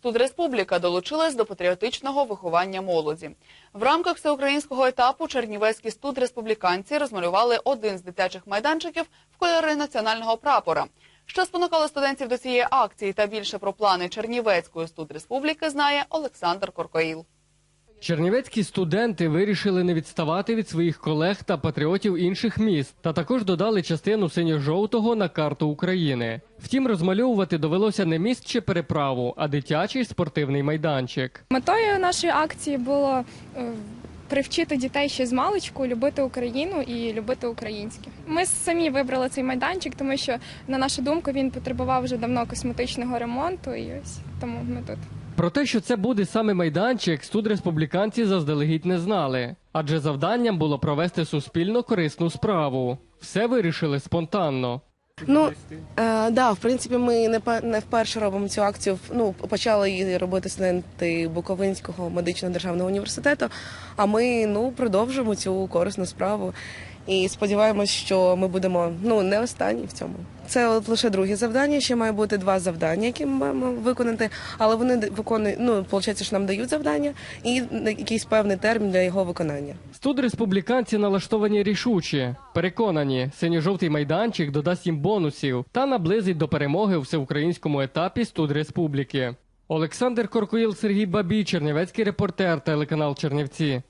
Студреспубліка долучилась до патріотичного виховання молоді. В рамках всеукраїнського етапу чернівецькі студреспубліканці розмалювали один з дитячих майданчиків в кольори національного прапора. Що спонукало студентів до цієї акції та більше про плани Чернівецької студреспубліки знає Олександр Коркоїл. Чернівецькі студенти вирішили не відставати від своїх колег та патріотів інших міст, та також додали частину синьо-жовтого на карту України. Втім, розмальовувати довелося не міст чи переправу, а дитячий спортивний майданчик. Метою нашої акції було е, привчити дітей ще з маличку любити Україну і любити українське. Ми самі вибрали цей майданчик, тому що, на нашу думку, він потребував вже давно косметичного ремонту, і ось тому ми тут. Про те, що це буде саме майданчик, студреспубліканці заздалегідь не знали, адже завданням було провести суспільно корисну справу. Все вирішили спонтанно. Ну е, да, в принципі, ми не не вперше робимо цю акцію. Ну почали її робити студенти Буковинського медичного державного університету. А ми ну продовжимо цю корисну справу і сподіваємось, що ми будемо ну не останні в цьому. Це от лише друге завдання. Ще має бути два завдання, які ми маємо виконати. Але вони виконують. Ну виходить, що нам дають завдання і якийсь певний термін для його виконання. Студреспубліканці налаштовані рішучі, переконані, синьо-жовтий майданчик додасть їм бонусів та наблизить до перемоги у всеукраїнському етапі Студреспубліки. Олександр Коркоїл, Сергій Бабій, Чернівецький репортер, телеканал Чернівці.